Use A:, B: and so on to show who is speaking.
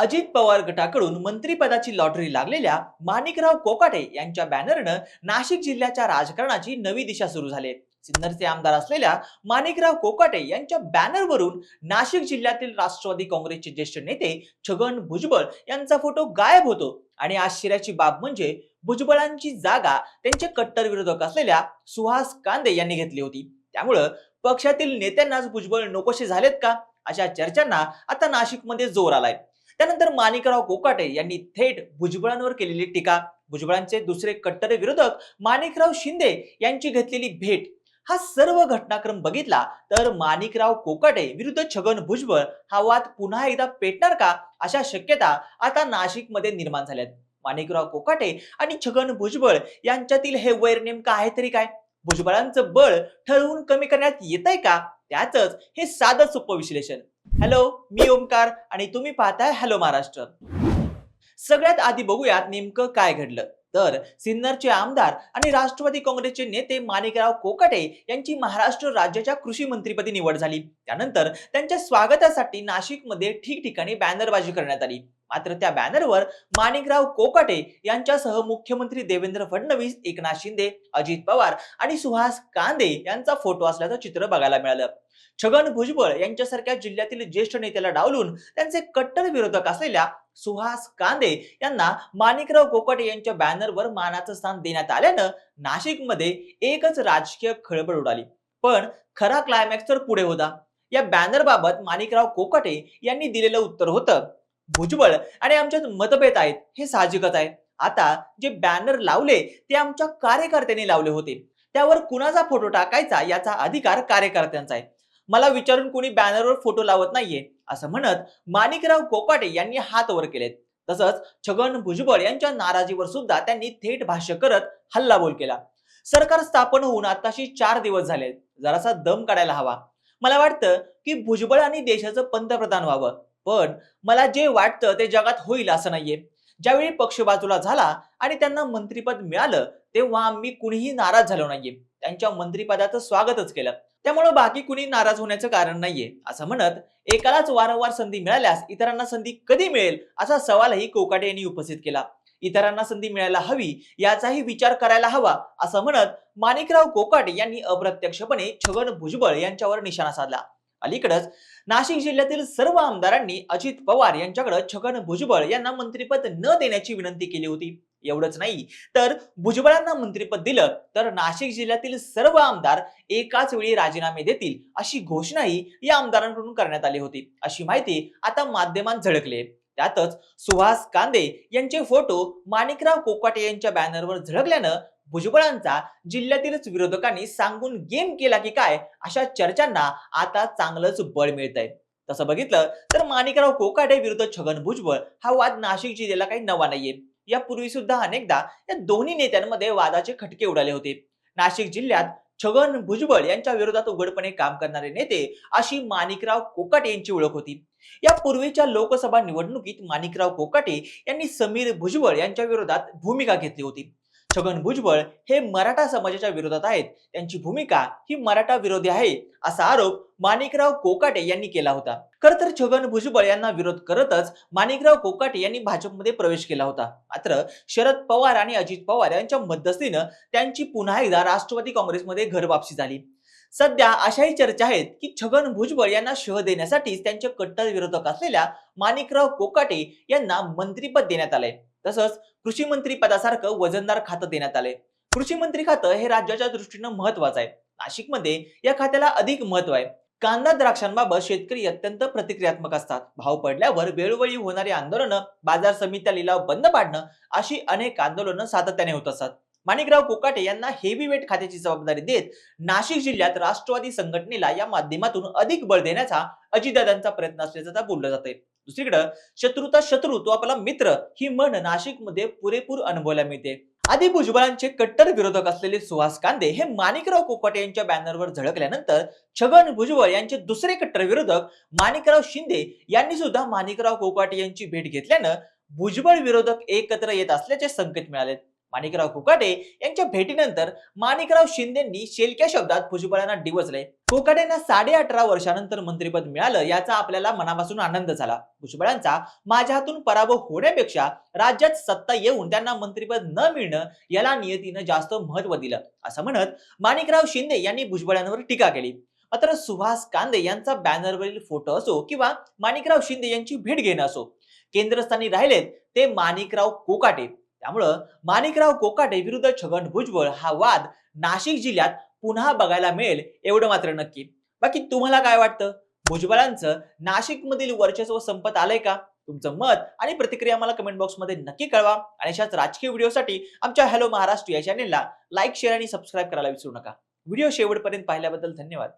A: अजित पवार गटाकडून मंत्रिपदाची लॉटरी लागलेल्या माणिकराव कोकाटे यांच्या बॅनरनं नाशिक जिल्ह्याच्या राजकारणाची नवी दिशा सुरू झाली सिन्नरचे आमदार असलेल्या माणिकराव कोकाटे यांच्या बॅनरवरून नाशिक जिल्ह्यातील राष्ट्रवादी काँग्रेसचे ज्येष्ठ नेते छगन भुजबळ यांचा फोटो गायब होतो. आणि आश्चर्याची बाब म्हणजे भुजबळांची जागा त्यांचे कट्टर विरोधक असलेल्या सुहास कांदे यांनी घेतली होती. त्यामुळं पक्षातील नेत्यांनाच भुजबळ नकोशे झालेत का? अशा चर्चांना आता नाशिकमध्ये जोर आलाय. त्यानंतर माणिकराव कोकाटे यांनी थेट भुजबळांवर केलेली टीका. भुजबळांचे दुसरे कट्टर विरोधक माणिकराव शिंदे यांची घेतलेली भेट. हा सर्व घटनाक्रम बघितला तर माणिकराव कोकाटे विरुद्ध छगन भुजबळ हा वाद पुन्हा एकदा पेटणार का अशा शक्यता आता नाशिकमध्ये निर्माण झाल्यात माणिकराव कोकाटे आणि छगन भुजबळ यांच्यातील हे वैर नेमकं आहे तरी काय? भुजबळांचं बळ ठरवून कमी करण्यात येत आहे का? त्याच हे साधं सोपं विश्लेषण. हॅलो मी ओमकार आणि तुम्ही पाहताय हॅलो महाराष्ट्र. सगळ्यात आधी बघूयात नेमकं काय घडलं. तर सिन्नरचे आमदार आणि राष्ट्रवादी काँग्रेसचे नेते माणिकराव कोकाटे यांची महाराष्ट्र राज्याच्या कृषी मंत्रीपदी निवड झाली. त्यानंतर त्यांच्या स्वागतासाठी नाशिकमध्ये ठिकठिकाणी बॅनरबाजी करण्यात आली. मात्र त्या बॅनरवर माणिकराव कोकाटे यांच्यासह मुख्यमंत्री देवेंद्र फडणवीस एकनाथ शिंदे अजित पवार आणि सुहास कांदे यांचा फोटो असल्याचं चित्र बघायला मिळालं. छगन भुजबळ यांच्यासारख्या जिल्ह्यातील ज्येष्ठ नेत्याला डावलून त्यांचे कट्टर विरोधक असलेल्या सुहास कांदे यांना माणिकराव कोकटे यांच्या बॅनरवर मानाचं स्थान देण्यात आल्यानं नाशिकमध्ये एकच राजकीय खळबळ उडाली. पण खरा क्लायमॅक्स तर पुढे होता. या बॅनर बाबत माणिकराव कोकटे यांनी दिलेलं उत्तर होतं. भुजबळ आणि आमच्यात मतभेद आहेत हे साहजिकच आहे. आता जे बॅनर लावले ते आमच्या कार्यकर्त्यांनी लावले होते. त्यावर कुणाचा फोटो टाकायचा याचा अधिकार कार्यकर्त्यांचा आहे. मला विचारून कोणी बॅनरवर फोटो लावत नाहीये. असं म्हणत माणिकराव कोकाटे यांनी हात वर केलेत. तसंच छगन भुजबळ यांच्या नाराजीवर सुद्धा त्यांनी थेट भाष्य करत हल्लाबोल केला. सरकार स्थापन होऊन आताशी चार दिवस झाले. जरासा दम काढायला हवा. मला वाटतं की भुजबळ आणि देशाचं पंतप्रधान व्हावं. पण मला जे वाटतं ते जगात होईल असं नाहीये. ज्यावेळी पक्ष बाजूला झाला आणि त्यांना मंत्रीपद मिळालं तेव्हा आम्ही कुणीही नाराज झालो नाहीये. त्यांच्या मंत्रीपदाचं स्वागतच केलं. त्यामुळे बाकी कुणी नाराज होण्याचं कारण नाहीये. असं म्हणत एकालाच वारंवार संधी मिळाल्यास इतरांना संधी कधी मिळेल? असा सवालही कोकाटे यांनी उपस्थित केला. इतरांना संधी मिळायला हवी याचाही विचार करायला हवा असं म्हणत माणिकराव कोकाटे यांनी अप्रत्यक्षपणे छगन भुजबळ यांच्यावर निशाणा साधला. अलीकडच नाशिक जिल्ह्यातील सर्व आमदारांनी अजित पवार यांच्याकडे छगन भुजबळ यांना मंत्रिपद न देण्याची विनंती केली होती. एवढंच नाही. तर भुजबळांना मंत्रिपद दिलं तर नाशिक जिल्ह्यातील सर्व आमदार एकाच वेळी राजीनामे देतील अशी घोषणाही या आमदारांकडून करण्यात आली होती. अशी माहिती आता माध्यमात झळकले त्यातच सुहास कांदे यांचे फोटो माणिकराव कोकाटे यांच्या बॅनरवर झळकल्यानं भुजबळांचा जिल्ह्यातीलच विरोधकांनी सांगून गेम केला की काय अशा चर्चांना आता चांगलंच बळ मिळत आहे तसं बघितलं तर माणिकराव कोकाटे विरुद्ध छगन भुजबळ हा वाद नाशिक जिल्ह्याला काही नवा नाहीये. यापूर्वी सुद्धा अनेकदा या दोन्ही नेत्यांमध्ये वादाचे खटके उडाले होते. नाशिक जिल्ह्यात छगन भुजबळ यांच्या विरोधात उघडपणे काम करणारे नेते अशी माणिकराव कोकाटे यांची ओळख होती. या पूर्वीच्या लोकसभा निवडणुकीत माणिकराव कोकाटे यांनी समीर भुजबळ यांच्या विरोधात भूमिका घेतली होती. छगन भुजबळ हे मराठा समाजाच्या विरोधात आहेत. त्यांची भूमिका ही मराठा विरोधी आहे असा आरोप माणिकराव कोकाटे यांनी केला होता. खर तर छगन भुजबळ यांना विरोध करतच माणिकराव कोकाटे यांनी भाजपमध्ये प्रवेश केला होता. मात्र शरद पवार आणि अजित पवार यांच्या मध्यस्थीनं त्यांची पुन्हा एकदा राष्ट्रवादी काँग्रेसमध्ये घर वापसी झाली. सध्या अशाही चर्चा आहेत की छगन भुजबळ यांना शह देण्यासाठीच त्यांचे कट्टर विरोधक असलेल्या माणिकराव कोकाटे यांना मंत्रीपद देण्यात आलंय. तसंच कृषी मंत्री पदासारखं वजनदार खातं देण्यात आलंय. कृषी मंत्री खातं हे राज्याच्या दृष्टीनं महत्वाचं आहे. नाशिकमध्ये या खात्याला अधिक महत्त्व आहे. कांदा द्राक्षांबाबत शेतकरी अत्यंत प्रतिक्रियात्मक असतात. भाव पडल्यावर वेळोवेळी होणारी आंदोलनं बाजार समित्या लिलाव बंद पाडणं अशी अनेक आंदोलनं सातत्याने होत असतात माणिकराव कोकाटे यांना हेवी वेट खात्याची जबाबदारी देत नाशिक जिल्ह्यात राष्ट्रवादी संघटनेला या माध्यमातून अधिक बळ देण्याचा अजितदादांचा प्रयत्न असल्याचं बोललं जाते दुसरीकडे शत्रुता शत्रू तो आपला मित्र ही म्हण नाशिकमध्ये पुरेपूर अनुभवायला मिळते. आधी भुजबळांचे कट्टर विरोधक असलेले सुहास कांदे हे माणिकराव कोकाटे यांच्या बॅनरवर झळकल्यानंतर छगन भुजबळ यांचे दुसरे कट्टर विरोधक माणिकराव शिंदे यांनी सुद्धा माणिकराव कोकाटे यांची भेट घेतल्यानं भुजबळ विरोधक एकत्र येत असल्याचे संकेत मिळाले माणिकराव कुकाटे यांच्या भेटीनंतर माणिकराव शिंदेंनी शेलक्या शब्दात भुजबळांना डिवचले. कोकाटेंना साडे अठरा वर्षानंतर मंत्रिपद मिळालं याचा आपल्याला मनापासून आनंद झाला. भुजबळांचा माझ्या हातून पराभव होण्यापेक्षा राज्यात सत्ता येऊन त्यांना मंत्रिपद न मिळणं याला नियतीनं जास्त महत्त्व दिलं. असं म्हणत माणिकराव शिंदे यांनी भुजबळांवर टीका केली. मात्र सुहास कांदे यांचा बॅनरवरील फोटो असो किंवा माणिकराव शिंदे यांची भेट घेणं असो केंद्रस्थानी राहिलेत ते माणिकराव कोकाटे. त्यामुळं माणिकराव कोकाटे विरुद्ध छगन भुजबळ हा वाद नाशिक जिल्ह्यात पुन्हा बघायला मिळेल एवढं मात्र नक्की. बाकी तुम्हाला काय वाटतं? भुजबळांचं नाशिकमधील वर्चस्व संपत आलंय का? तुमचं मत आणि प्रतिक्रिया मला कमेंट बॉक्समध्ये नक्की कळवा आणि अशाच राजकीय व्हिडिओसाठी आमच्या हॅलो महाराष्ट्र या चॅनेलला लाईक शेअर आणि सबस्क्राईब करायला विसरू नका. व्हिडिओ शेवटपर्यंत पाहिल्याबद्दल धन्यवाद.